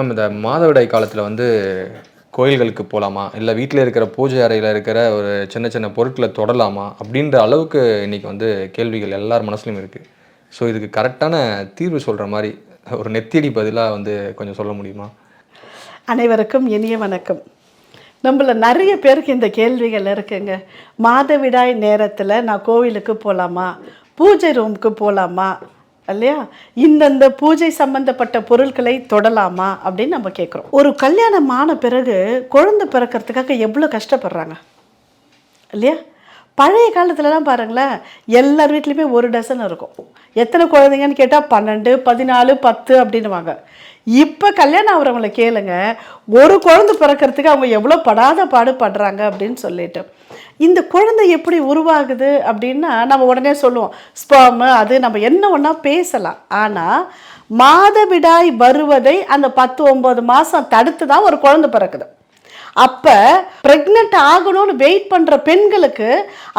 Ma'am இந்த மாதவிடாய் காலத்தில் வந்து கோயில்களுக்கு போகலாமா இல்லை வீட்டில் இருக்கிற பூஜை அறையில் இருக்கிற ஒரு சின்ன சின்ன பொருட்களை தொடலாமா? அப்படின்ற அளவுக்கு இன்றைக்கி வந்து கேள்விகள் எல்லார் மனசுலையும் இருக்குது ஸோ இதுக்கு கரெக்டான தீர்வு சொல்கிற மாதிரி ஒரு நெத்தியடி பதிலாக வந்து கொஞ்சம் சொல்ல முடியுமா? அனைவருக்கும் இனிய வணக்கம். நம்மள நிறைய பேருக்கு இந்த கேள்விகள் இருக்குங்க. மாதவிடாய் நேரத்தில் நான் கோவிலுக்கு போகலாமா பூஜை ரூமுக்கு போகலாமா இல்லையா? இந்தந்த பூஜை சம்பந்தப்பட்ட பொருட்களை தொடலாமா அப்படின்னு நம்ம கேட்குறோம் ஒரு கல்யாணம் ஆன பிறகு குழந்தை பிறக்கிறதுக்காக எவ்வளோ கஷ்டப்படுறாங்க? இல்லையா? பழைய காலத்துலலாம் பாருங்களேன் எல்லார் வீட்லேயுமே ஒரு டசன் இருக்கும். எத்தனை குழந்தைங்கன்னு கேட்டால் பன்னெண்டு பதினாலு பத்து அப்படின்னுவாங்க. இப்போ கல்யாணம் ஆகிறவங்கள கேளுங்க. ஒரு குழந்தை பிறக்கிறதுக்கு அவங்க எவ்வளோ படாத பாடு படுறாங்க அப்படின்னு சொல்லிட்டு. இந்த குழந்தை எப்படி உருவாகுது அப்படின்னா நம்ம உடனே சொல்லுவோம் ஸ்பாமு அது நம்ம என்ன ஒன்றா பேசலாம். ஆனால் மாதவிடாய் வருவதை அந்த பத்து ஒம்பது மாதம் தடுத்து தான் ஒரு குழந்தை பிறக்குது. அப்போ ப்ரெக்னென்ட் ஆகணும்னு வெயிட் பண்ணுற பெண்களுக்கு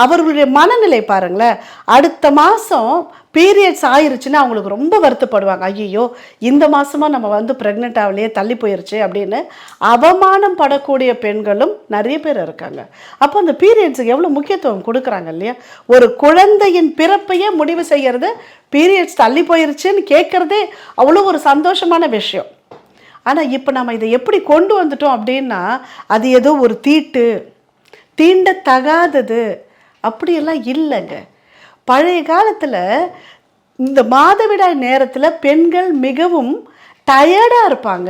அவர்களுடைய மனநிலை பாருங்களேன். அடுத்த மாதம் பீரியட்ஸ் ஆயிருச்சுன்னா அவங்களுக்கு ரொம்ப வருத்தப்படுவாங்க. ஐயோ இந்த மாதமாக நம்ம வந்து ப்ரெக்னென்ட் ஆகலையே தள்ளி போயிருச்சு அப்படின்னு அவமானம் படக்கூடிய பெண்களும் நிறைய பேர் இருக்காங்க. அப்போ அந்த பீரியட்ஸுக்கு எவ்வளோ முக்கியத்துவம் கொடுக்குறாங்க இல்லையா? ஒரு குழந்தையின் பிறப்பையே முடிவு செய்கிறது பீரியட்ஸ் தள்ளி போயிருச்சுன்னு கேட்குறதே அவ்வளோ ஒரு சந்தோஷமான விஷயம். ஆனால் இப்போ நம்ம இதை எப்படி கொண்டு வந்துட்டோம் அப்படின்னா அது ஏதோ ஒரு தீட்டு தீண்டத்தகாதது அப்படியெல்லாம் இல்லைங்க. பழைய காலத்தில் இந்த மாதவிடாய் நேரத்தில் பெண்கள் மிகவும் டயர்டாக இருப்பாங்க.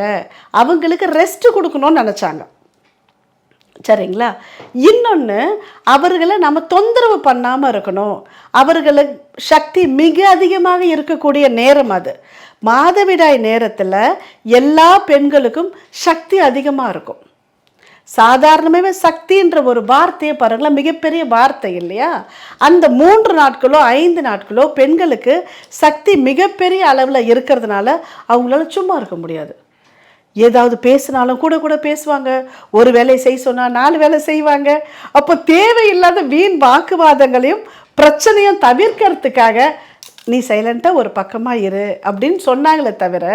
அவங்களுக்கு ரெஸ்ட் கொடுக்கணும்னு நினச்சாங்க. சரிங்களா? இன்னொன்று அவர்களை நம்ம தொந்தரவு பண்ணாமல் இருக்கணும். அவர்களுக்கு சக்தி மிக அதிகமாக இருக்கக்கூடிய நேரம் அது. மாதவிடாய் நேரத்தில் எல்லா பெண்களுக்கும் சக்தி அதிகமாக இருக்கும். சாதாரணமாகவே சக்தின்ற ஒரு வார்த்தையை பாருங்களேன் மிகப்பெரிய வார்த்தை இல்லையா? அந்த மூன்று நாட்களோ ஐந்து நாட்களோ பெண்களுக்கு சக்தி மிகப்பெரிய அளவில் இருக்கிறதுனால அவங்களால சும்மா இருக்க முடியாது. ஏதாவது பேசினாலும் கூட கூட பேசுவாங்க. ஒரு வேலை செய்ய சொன்னால் நாலு வேலை செய்வாங்க. அப்போ தேவையில்லாத வீண் வாக்குவாதங்களையும் பிரச்சனையும் தவிர்க்கிறதுக்காக நீ சைலண்ட்டாக ஒரு பக்கமாக இரு அப்படின்னு சொன்னாங்களே தவிர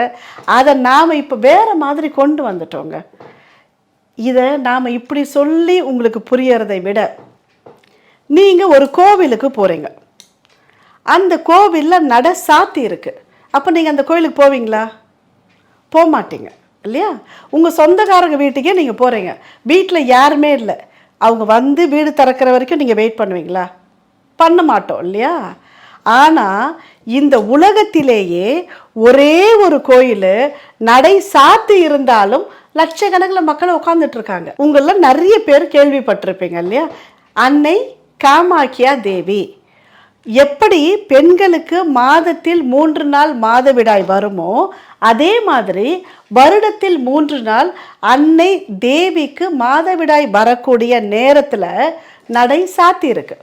அதை நாம் இப்போ வேறு மாதிரி கொண்டு வந்துட்டோங்க. இதை நாம் இப்படி சொல்லி உங்களுக்கு புரியறதை விட நீங்கள் ஒரு கோவிலுக்கு போகிறீங்க அந்த கோவிலில் நட சாத்தி இருக்குது அப்போ நீங்கள் அந்த கோவிலுக்கு போவீங்களா? போக மாட்டீங்க இல்லையா? உங்கள் சொந்தக்காரங்க வீட்டுக்கே நீங்கள் போகிறீங்க வீட்டில் யாருமே இல்லை. அவங்க வந்து வீடு திறக்கிற வரைக்கும் நீங்கள் வெயிட் பண்ணுவீங்களா? பண்ண மாட்டோம் இல்லையா? ஆனால் இந்த உலகத்திலேயே ஒரே ஒரு கோயில் நடை சாத்து இருந்தாலும் லட்சக்கணக்கில் மக்கள் உட்காந்துட்டு இருக்காங்க உங்களில் நிறைய பேர் கேள்விப்பட்டிருப்பீங்க இல்லையா? அன்னை காமாக்கியா தேவி எப்படி பெண்களுக்கு மாதத்தில் மூன்று நாள் மாதவிடாய் வருமோ அதே மாதிரி வருடத்தில் மூன்று நாள் அன்னை தேவிக்கு மாதவிடாய் வரக்கூடிய நேரத்தில் நடை சாத்தியிருக்கு.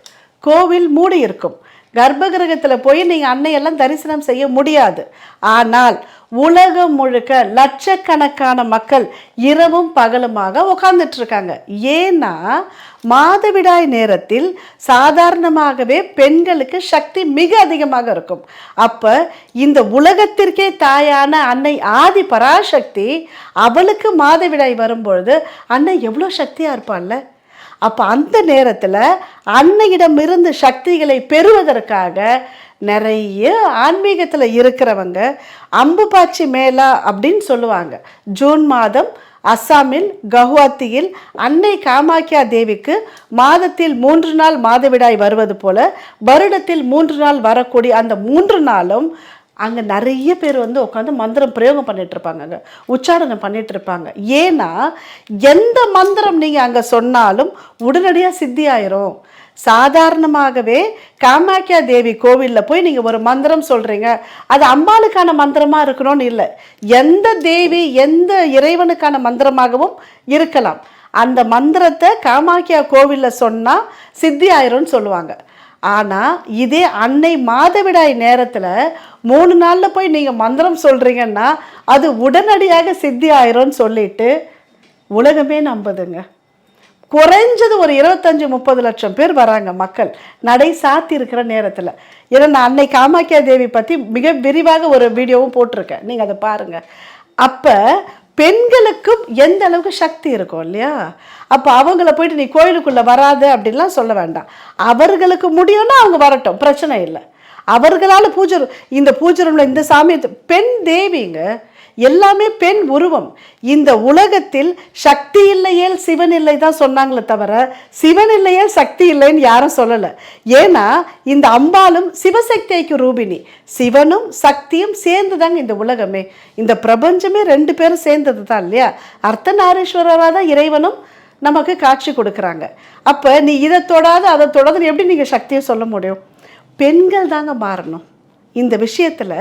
கோவில் மூடி இருக்கும் கர்ப்பகிரகத்தில் போய் நீங்கள் அன்னையெல்லாம் தரிசனம் செய்ய முடியாது. ஆனால் உலகம் முழுக்க லட்சக்கணக்கான மக்கள் இரவும் பகலுமாக உட்கார்ந்துட்டுருக்காங்க ஏன்னா மாதவிடாய் நேரத்தில் சாதாரணமாகவே பெண்களுக்கு சக்தி மிக அதிகமாக இருக்கும். அப்போ இந்த உலகத்திற்கே தாயான அன்னை ஆதி பராசக்தி அவளுக்கு மாதவிடாய் வரும்பொழுது அன்னை எவ்வளோ சக்தியாக இருப்பாள்ல? அப்போ அந்த நேரத்தில் அன்னையிடமிருந்து சக்திகளை பெறுவதற்காக நிறைய ஆன்மீகத்தில் இருக்கிறவங்க அம்பு பாச்சி மேளா அப்படின்னு சொல்லுவாங்க. ஜூன் மாதம் அஸ்ஸாமில் கவுஹாத்தியில் அன்னை காமாக்கியா தேவிக்கு மாதத்தில் மூன்று நாள் மாதவிடாய் வருவது போல வருடத்தில் மூன்று நாள் வரக்கூடிய அந்த மூன்று நாளும் அங்கே நிறைய பேர் வந்து உட்காந்து மந்திரம் பிரயோகம் பண்ணிகிட்ருப்பாங்க அங்கே உச்சாரணம் பண்ணிகிட்ருப்பாங்க ஏன்னா எந்த மந்திரம் நீங்கள் அங்கே சொன்னாலும் உடனடியாக சித்தி ஆயிரும் சாதாரணமாகவே காமாக்கியா தேவி கோவிலில் போய் நீங்கள் ஒரு மந்திரம் சொல்கிறீங்க அது அம்பாளுக்கான மந்திரமாக இருக்கணும்னு இல்லை. எந்த தேவி எந்த இறைவனுக்கான மந்திரமாகவும் இருக்கலாம். அந்த மந்திரத்தை காமாக்கியா கோவிலில் சொன்னால் சித்தி ஆயிரும்னு சொல்லுவாங்க. ஆனால் இதே அன்னை மாதவிடாய் நேரத்தில் மூணு நாளில் போய் நீங்கள் மந்திரம் சொல்கிறீங்கன்னா அது உடனடியாக சித்தி ஆயிரும்னு சொல்லிட்டு உலகமே நம்புதுங்க. குறைஞ்சது ஒரு இருபத்தஞ்சி முப்பது லட்சம் பேர் வராங்க மக்கள். நடை சாத்தி இருக்கிற நேரத்தில். ஏன்னா நான் அன்னை காமாக்கியா தேவி பற்றி மிக விரிவாக ஒரு வீடியோவும் போட்டிருக்கேன். நீங்கள் அதை பாருங்கள் அப்போ பெண்களுக்கும் எந்த அளவுக்கு சக்தி இருக்கும் இல்லையா? அப்போ அவங்கள போயிட்டு நீ கோயிலுக்குள்ளே வராத அப்படின்லாம் சொல்ல வேண்டாம். அவர்களுக்கு முடியும்னா அவங்க வரட்டும் பிரச்சனை இல்லை. அவர்களால் பூஜை இந்த பூஜை ரூமில் இந்த சாமி பெண் தேவிங்க எல்லாமே பெண் உருவம். இந்த உலகத்தில் சக்தி இல்லையேல் சிவன் இல்லை தான் சொன்னாங்களே தவிர சிவன் இல்லையேல் சக்தி இல்லைன்னு யாரும் சொல்லலை. ஏன்னா இந்த அம்பாலும் சிவசக்திக்கு ரூபினி சிவனும் சக்தியும் சேர்ந்து தாங்க இந்த உலகமே. இந்த பிரபஞ்சமே ரெண்டு பேரும் சேர்ந்தது தான் இல்லையா? அர்த்தநாரீஸ்வரராக தான் இறைவனும் நமக்கு காட்சி கொடுக்குறாங்க. அப்போ நீ இதை தொடாத அதை தொடாதுன்னு எப்படி நீங்கள் சக்தியை சொல்ல முடியும்? பெண்கள் தாங்க மாறணும். இந்த விஷயத்தில்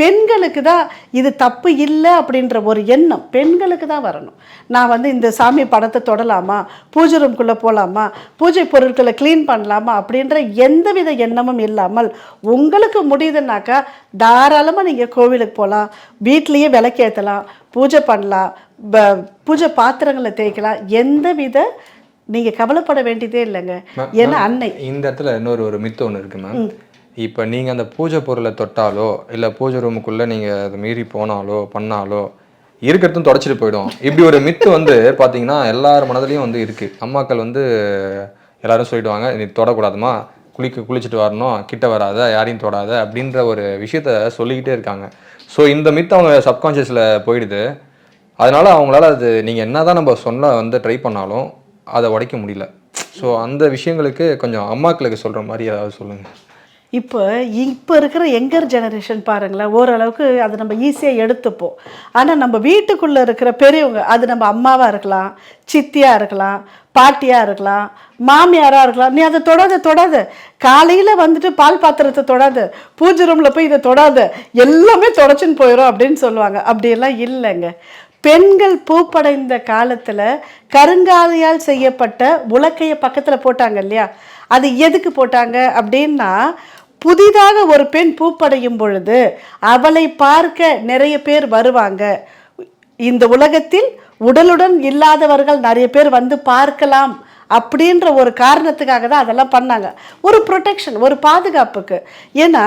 பெண்களுக்கு தான் இது தப்பு இல்லை அப்படின்ற ஒரு எண்ணம் பெண்களுக்கு தான் வரணும். நான் வந்து இந்த சாமி படத்தை தொடலாமா? பூஜை ரூம்குள்ளே போகலாமா பூஜை பொருட்களை க்ளீன் பண்ணலாமா? அப்படின்ற எந்தவித எண்ணமும் இல்லாமல் உங்களுக்கு முடியுதுன்னாக்கா தாராளமாக நீங்கள் கோவிலுக்கு போகலாம் வீட்லேயே விளக்கேற்றலாம் பூஜை பண்ணலாம். பூஜை பாத்திரங்களை தேய்க்கலாம். எந்தவித நீங்கள் கவலைப்பட வேண்டியதே இல்லைங்க. ஏன்னா அன்னை. இந்த இடத்துல இன்னொரு ஒரு மித்து ஒன்று இருக்கு மேம். இப்போ நீங்கள் அந்த பூஜை பொருளை தொட்டாலோ இல்லை பூஜை ரூமுக்குள்ளே நீங்கள் அதை மீறி போனாலோ பண்ணாலோ இருக்கிறதும் தொடச்சிட்டு போயிடும். இப்படி ஒரு மித்து வந்து பார்த்தீங்கன்னா எல்லார் மனதிலையும் வந்து இருக்குது அம்மாக்கள் வந்து எல்லாரும் சொல்லிடுவாங்க நீ தொடக்கூடாதுமா குளிக்க குளிச்சுட்டு வரணும். கிட்ட வராத. யாரையும் தொடாத. அப்படின்ற ஒரு விஷயத்த சொல்லிக்கிட்டே இருக்காங்க. ஸோ இந்த மித்து அவங்க சப்கான்ஷியஸில் போயிடுது. அதனால் அவங்களால அது நீங்கள் என்னதான் நம்ம சொன்ன வந்து ட்ரை பண்ணாலும் அதை உடைக்க முடியல. ஸோ அந்த விஷயங்களுக்கு கொஞ்சம் அம்மாக்களுக்கு சொல்கிற மாதிரி ஏதாவது சொல்லுங்கள் இப்போ இப்போ இருக்கிற யங்கர் ஜெனரேஷன் பாருங்களேன் ஓரளவுக்கு அதை நம்ம ஈஸியாக எடுத்துப்போம். ஆனால் நம்ம வீட்டுக்குள்ளே இருக்கிற பெரியவங்க அது நம்ம அம்மாவாக இருக்கலாம் சித்தியாக இருக்கலாம் பாட்டியாக இருக்கலாம் மாமியாராக இருக்கலாம் நீ அதை தொடாத தொடாத. காலையில் வந்துட்டு பால் பாத்திரத்தை தொடாத பூஜை ரூமில் போய் இதை தொடாத எல்லாமே தொடச்சின்னு போயிடும் அப்படின்னு சொல்லுவாங்க. அப்படியெல்லாம் இல்லைங்க. பெண்கள் பூப்படைந்த காலத்தில் கருங்காலையால் செய்யப்பட்ட உலக்கையை பக்கத்தில் போட்டாங்க இல்லையா? அது எதுக்கு போட்டாங்க அப்படின்னா புதிதாக ஒரு பெண் பூப்படையும் பொழுது அவளை பார்க்க நிறைய பேர் வருவாங்க. இந்த உலகத்தில் உடலுடன் இல்லாதவர்கள் நிறைய பேர் வந்து பார்க்கலாம் அப்படின்ற ஒரு காரணத்துக்காக தான் அதெல்லாம் பண்ணாங்க. ஒரு ப்ரொடெக்ஷன் ஒரு பாதுகாப்புக்கு. ஏன்னா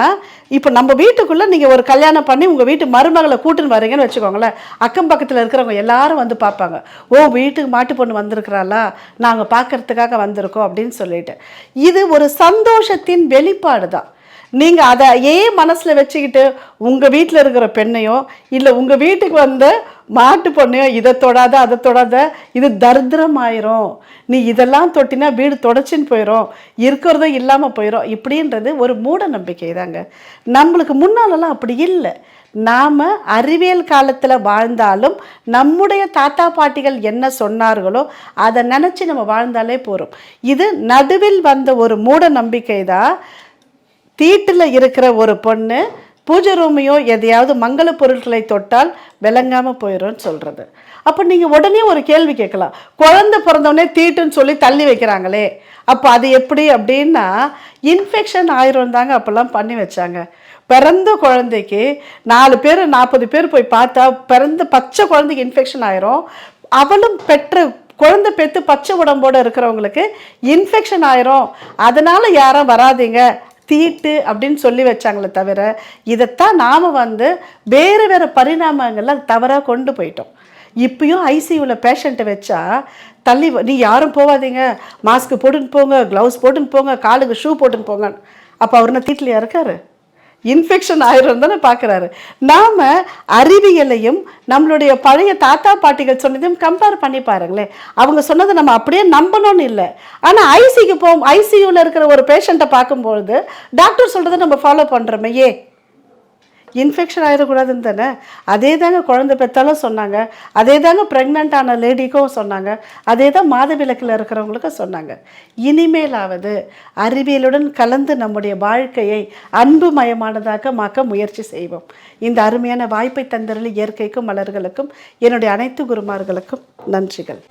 இப்போ நம்ம வீட்டுக்குள்ளே நீங்கள் ஒரு கல்யாணம் பண்ணி உங்கள் வீட்டு மருமகளை கூட்டுன்னு வரீங்கன்னு வச்சுக்கோங்களேன். அக்கம் பக்கத்தில் இருக்கிறவங்க எல்லாரும் வந்து பார்ப்பாங்க. ஓ வீட்டுக்கு மாட்டு பொண்ணு வந்திருக்கிறாளா? நாங்கள் பார்க்கறதுக்காக வந்திருக்கோம் அப்படின்னு சொல்லிட்டு. இது ஒரு சந்தோஷத்தின் வெளிப்பாடு தான். நீங்கள் அதை ஏன் மனசில் வச்சுக்கிட்டு உங்கள் வீட்டில் இருக்கிற பெண்ணையோ இல்லை உங்கள் வீட்டுக்கு வந்த மாட்டு பொண்ணையோ இதை தொடாத அதை தொடாத இது தரித்திரமாயிரும். நீ இதெல்லாம் தொட்டினா வீடு தொடச்சின்னு போயிடும் இருக்கிறதும் இல்லாமல் போயிடும் இப்படின்றது ஒரு மூட நம்பிக்கை தாங்க நம்மளுக்கு முன்னாலெல்லாம் அப்படி இல்லை. நாம் அறிவியல் காலத்தில் வாழ்ந்தாலும் நம்முடைய தாத்தா பாட்டிகள் என்ன சொன்னார்களோ அதை நினச்சி நம்ம வாழ்ந்தாலே போகிறோம் இது நடுவில் வந்த ஒரு மூட நம்பிக்கை தான் தீட்டில் இருக்கிற ஒரு பொண்ணு பூஜை ரூமையோ எதையாவது மங்கள பொருட்களை தொட்டால் விளங்காமல் போயிடும்னு சொல்கிறது அப்போ நீங்கள் உடனே ஒரு கேள்வி கேட்கலாம். குழந்தை பிறந்தவொடனே தீட்டுன்னு சொல்லி தள்ளி வைக்கிறாங்களே. அப்போ அது எப்படி அப்படின்னா இன்ஃபெக்ஷன் ஆயிரும் தாங்க அப்போல்லாம் பண்ணி வச்சாங்க. பிறந்த குழந்தைக்கு நாலு பேர் நாற்பது பேர் போய் பார்த்தா பிறந்த பச்சை குழந்தைக்கு இன்ஃபெக்ஷன் ஆயிரும். அவளும் பெற்ற குழந்தை பெற்று பச்சை உடம்போடு இருக்கிறவங்களுக்கு இன்ஃபெக்ஷன் ஆயிரும். அதனால் யாரும் வராதீங்க. தீட்டு அப்படின்னு சொல்லி வச்சாங்களே தவிர இதைத்தான் நாம் வந்து வேறு வேறு பரிணாமங்கள்லாம் தவறாக கொண்டு போயிட்டோம். இப்பயும் ஐசியூவில் பேஷண்ட்டை வச்சா தள்ளி நீ யாரும் போகாதீங்க மாஸ்க் போட்டுன்னு போங்க க்ளவுஸ் போட்டுன்னு போங்க காலுக்கு ஷூ போட்டுன்னு போங்க அப்போ அவர் என்ன தீட்டிலையா இருக்காரு? இன்ஃபெக்ஷன் ஆயிரும் தானே பார்க்குறாரு. நாம் அறிவியலையும் நம்மளுடைய பழைய தாத்தா பாட்டிகள் சொன்னதையும் கம்பேர் பண்ணி பாருங்களேன். அவங்க சொன்னதை நம்ம அப்படியே நம்பணும்னு இல்லை. ஆனால் ஐசிக்கு போவோம். ஐசியூவில் இருக்கிற ஒரு பேஷண்ட்டை பார்க்கும்பொழுது டாக்டர் சொல்கிறத நம்ம ஃபாலோ பண்ணுறோமே ஏ இன்ஃபெக்ஷன் ஆகிடக்கூடாதுன்னு தானே? அதே தாங்க குழந்த பெற்றாலும் சொன்னாங்க. அதே தாங்க ப்ரெக்னென்ட் ஆன லேடிக்கும் சொன்னாங்க. அதே தான் மாதவிலக்கில் இருக்கிறவங்களுக்கும் சொன்னாங்க. இனிமேலாவது அறிவியலுடன் கலந்து நம்முடைய வாழ்க்கையை அன்பு மயமானதாக மாக்க முயற்சி செய்வோம். இந்த அருமையான வாய்ப்பை தந்தருளி இயற்கைக்கும் மலர்களுக்கும் என்னுடைய அனைத்து குருமார்களுக்கும் நன்றிகள்.